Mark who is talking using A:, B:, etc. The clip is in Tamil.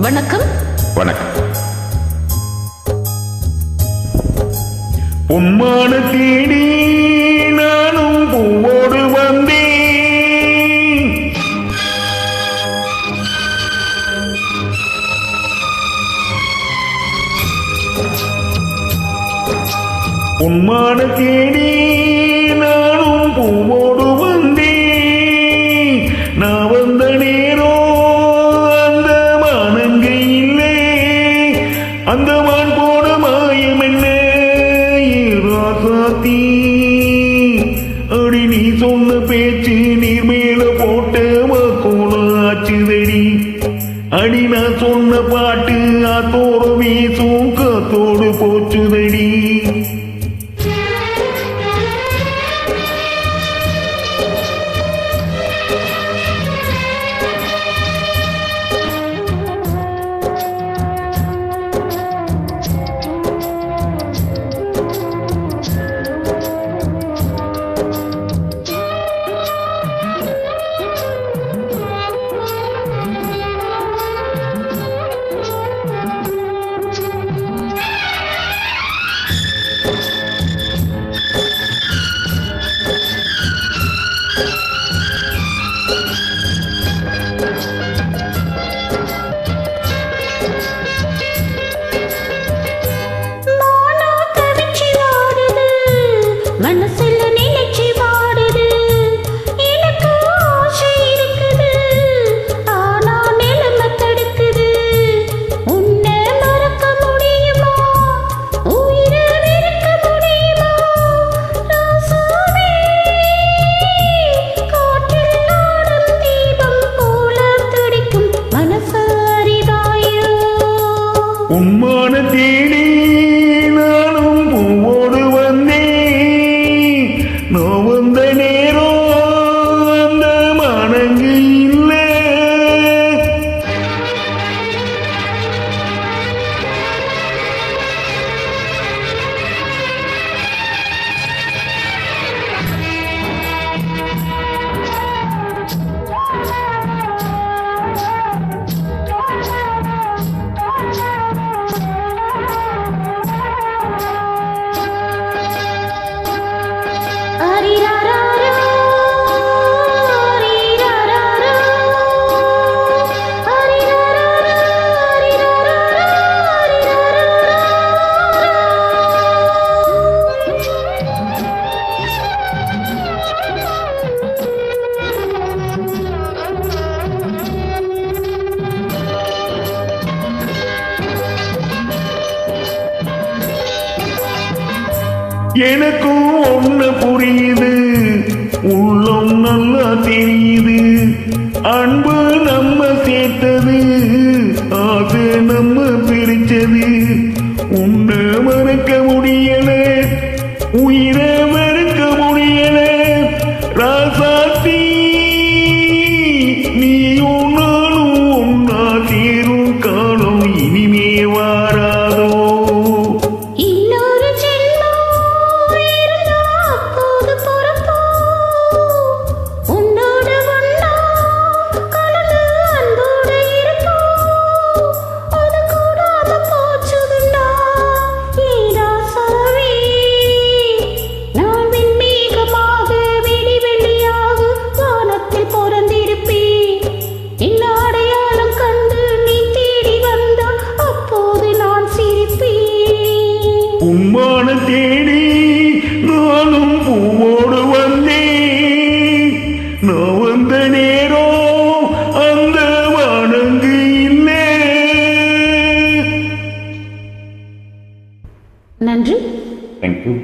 A: வணக்கம்.
B: வணக்கம். உம்மான தேடி நானும் பூவோடு வந்தேன். உம்மான தேடி அந்த மான் போன மாயம் என்ன? அடி நீ சொன்ன பேச்சு நீர் மேல போட்ட கோலம் ஆச்சுதடி. அடி நான் சொன்ன பாட்டு ஆத்தோட வீசும் காத்தோடு போச்சுதடி. உம்மான எனக்கும் ஒண்ணு புரியுது. உள்ளம் நல்லா தெரியுது. அன்பு நம்ம சேர்த்தது. அது நம்ம பிரிச்சது உன்னை மறக்க முடியல. உயிரை மறக்க முடியல. ராசாத்தி நீயும் நானும் ஒன்னா
A: தீரும் கா உம்மான தேடி நானும் பூவோடு வந்தேன். நான் வந்த நேரம் அந்த வணங்கு இல்லை.
B: நன்றி. தேங்க்யூ